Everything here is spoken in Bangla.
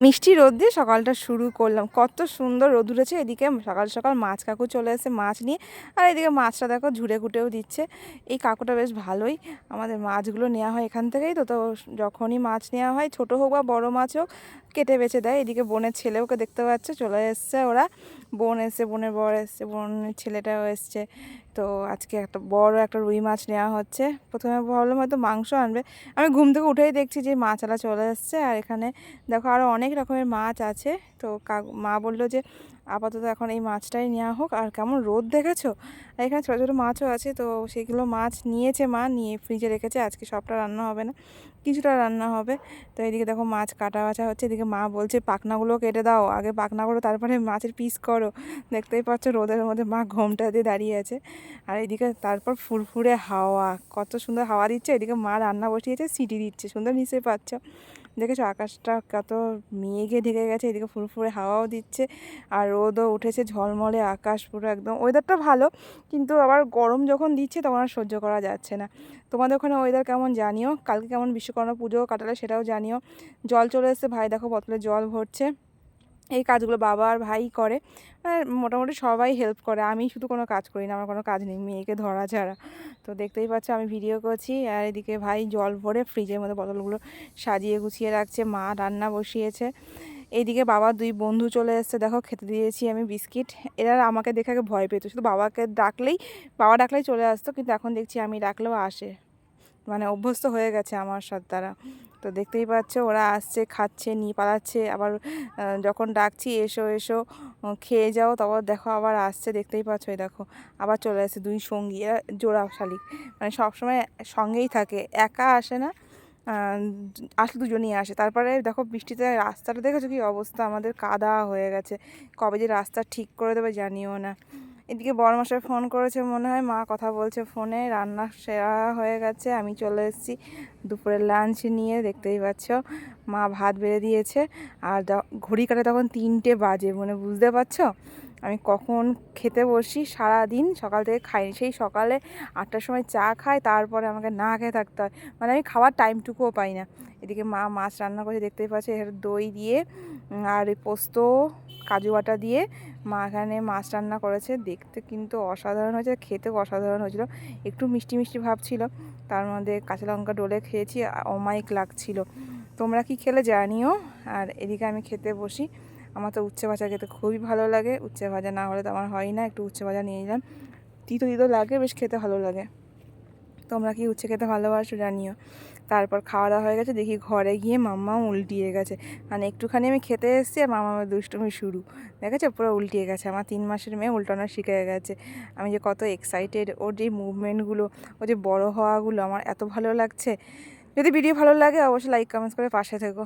মিষ্টি রোদ দিয়ে সকালটা শুরু করলাম। কত সুন্দর রোদ উঠেছে। এদিকে সকাল সকাল মাছ কাকু চলে এসে মাছ নিয়ে। আর এদিকে মাছটা দেখো ঝুড়ে কুটেও দিচ্ছে। এই কাকুটা বেশ ভালোই। আমাদের মাছগুলো নেওয়া হয় এখান থেকেই তো। তো যখনই মাছ নেওয়া হয়, ছোট হোক বা বড় মাছ হোক, কেটে বেছে দেয়। এদিকে বোনের ছেলেওকে দেখতে পাচ্ছে। চলে এসছে ওরা। বোন এসছে, বোনের বর এসছে, বোনের ছেলেটাও এসছে। তো আজকে একটা বড় একটা রুই মাছ নেওয়া হচ্ছে। প্রথমে ভাবলাম হয়তো মাংস আনবে। আমি ঘুম থেকে উঠেই দেখছি যে মাছ আলা চলে এসছে। আর এখানে দেখো আরও অনেক রকমের মাছ আছে। তো মা বলল যে আপাতত এখন এই মাছটাই নেওয়া হোক। আর কেমন রোদ দেখেছ? এখানে ছোটো ছোটো মাছও আছে, তো সেগুলো মাছ নিয়েছে মা, নিয়ে ফ্রিজে রেখেছে। আজকে সবটা রান্না হবে না, কিছুটা রান্না হবে। তো এদিকে দেখো মাছ কাটা বাছা হচ্ছে, এদিকে মা বলছে, পাখনাগুলো কেটে দাও, আগে পাখনা তারপরে মাছের পিস করো। দেখতেই পাচ্ছ রোদের মধ্যে মা ঘোমটা দিয়ে দাঁড়িয়ে আছে। আর এদিকে তারপর ফুরফুরে হাওয়া, কত সুন্দর হাওয়া দিচ্ছে। এদিকে মা রান্না বসিয়েছে, সিটি দিচ্ছে, সুন্দর নিচে পাচ্ছ। দেখেছ? আকাশটা কত মেঘে ঢেকে গেছে, এদিকে ফুরফুরে হাওয়াও দিচ্ছে, আর রোদও উঠেছে, ঝলমলে আকাশ পুরো একদম ওয়েদারটা ভালো, কিন্তু আবার গরম যখন দিচ্ছে তখন আর সহ্য করা যাচ্ছে না। তোমাদের ওখানে ওয়েদার কেমন জানিও? কালকে কেমন বিশ্বকর্মা পুজো কাটালে সেটাও জানিও। জল চলে এসছে, ভাই দেখো বোতলে জল ভরছে। এই কাজগুলো বাবা আর ভাই করে। মোটামুটি সবাই হেল্প করে। আমি শুধু কোনো কাজ করি না, আমার কোনো কাজ নেই, মেয়েকে ধরা ছাড়া তো দেখতেই পাচ্ছ, আমি ভিডিও করছি। আর এদিকে ভাই জল ভরে ফ্রিজের মধ্যে বোতলগুলো সাজিয়ে গুছিয়ে রাখছে। মা রান্না বসিয়েছে। এইদিকে বাবার দুই বন্ধু চলে এসছে। দেখো, খেতে দিয়েছি আমি বিস্কিট। এরা আমাকে দেখে আগে ভয় পেত। শুধু বাবাকে ডাকলেই, বাবা ডাকলেই চলে আসতো। কিন্তু এখন দেখছি আমি ডাকলেও আসে। মানে অভ্যস্ত হয়ে গেছে আমার সাথে তারা। তো দেখতেই পাচ্ছ, ওরা আসছে, খাচ্ছে, নিয়ে পালাচ্ছে। আবার যখন ডাকছি, এসো এসো খেয়ে যাও, তারপর দেখো আবার আসছে, দেখতেই পাচ্ছ, এই দেখো। আবার চলে আসছে দুই সঙ্গী, এরা জোড়া শালিক। মানে সবসময় সঙ্গেই থাকে, একা আসে না আসলে দুজনেই আসে। তারপরে দেখো বৃষ্টিতে রাস্তাটা, দেখেছ কি অবস্থা? আমাদের কাদা হয়ে গেছে। কবে যে রাস্তা ঠিক করে দেবে জানিও না। এদিকে বড়মশাই ফোন করেছে মনে হয়, মা কথা বলছে ফোনে, রান্না সেরা হয়ে গেছে, আমি চলে এসেছি দুপুরের লাঞ্চ নিয়ে, দেখতেই পাচ্ছ, মা ভাত বেড়ে দিয়েছে, আর ঘড়ি কাটে তখন তিনটে বাজে মানে বুঝতে পারছ? আমি কখন খেতে বসি সারা দিন সকাল থেকে খাইনি। সেই সকালে আটটার সময় চা খাই, তারপরে আমাকে না খেয়ে থাকতে হয়। মানে আমি খাওয়ার টাইমটুকুও পাই না। এদিকে মা মাছ রান্না করে দেখতেই পাচ্ছি, এখানে দই দিয়ে আর পোস্ত, কাজু বাটা দিয়ে মা এখানে মাছ রান্না করেছে। দেখতে কিন্তু অসাধারণ হয়েছে, খেতেও অসাধারণ হয়েছিল। একটু মিষ্টি মিষ্টি ভাব ছিল। তার মধ্যে কাঁচা লঙ্কা ডলে খেয়েছি, অমায়িক লাগছিল। তোমরা কি খেলে জানিও। আর এদিকে আমি খেতে বসি। আমার তো উচ্ছে ভাজা খেতে খুবই ভালো লাগে। উচ্ছে ভাজা না হলে তো আমার হয় না, একটু উচ্ছে ভাজা নিয়ে নিলাম। তিতো তিতো লাগে, বেশ খেতে ভালো লাগে। তোমরা কি উচ্ছে খেতে ভালোবাসো জানিও। তারপর খাওয়া দাওয়া হয়ে গেছে, দেখি ঘরে গিয়ে মাম্মাও উল্টিয়ে গেছে। মানে একটুখানি আমি খেতে এসেছি আর মামা দুষ্টুমি শুরু। দেখেছ? পুরো উল্টিয়ে গেছে। আমার তিন মাসের মেয়ে উল্টানো শিখে গেছে। আমি যে কত এক্সাইটেড ওর যে মুভমেন্টগুলো ও যে বড় হওয়াগুলো, আমার এত ভালো লাগছে। যদি ভিডিও ভালো লাগে, অবশ্যই লাইক কমেন্টস করে পাশে থেকো।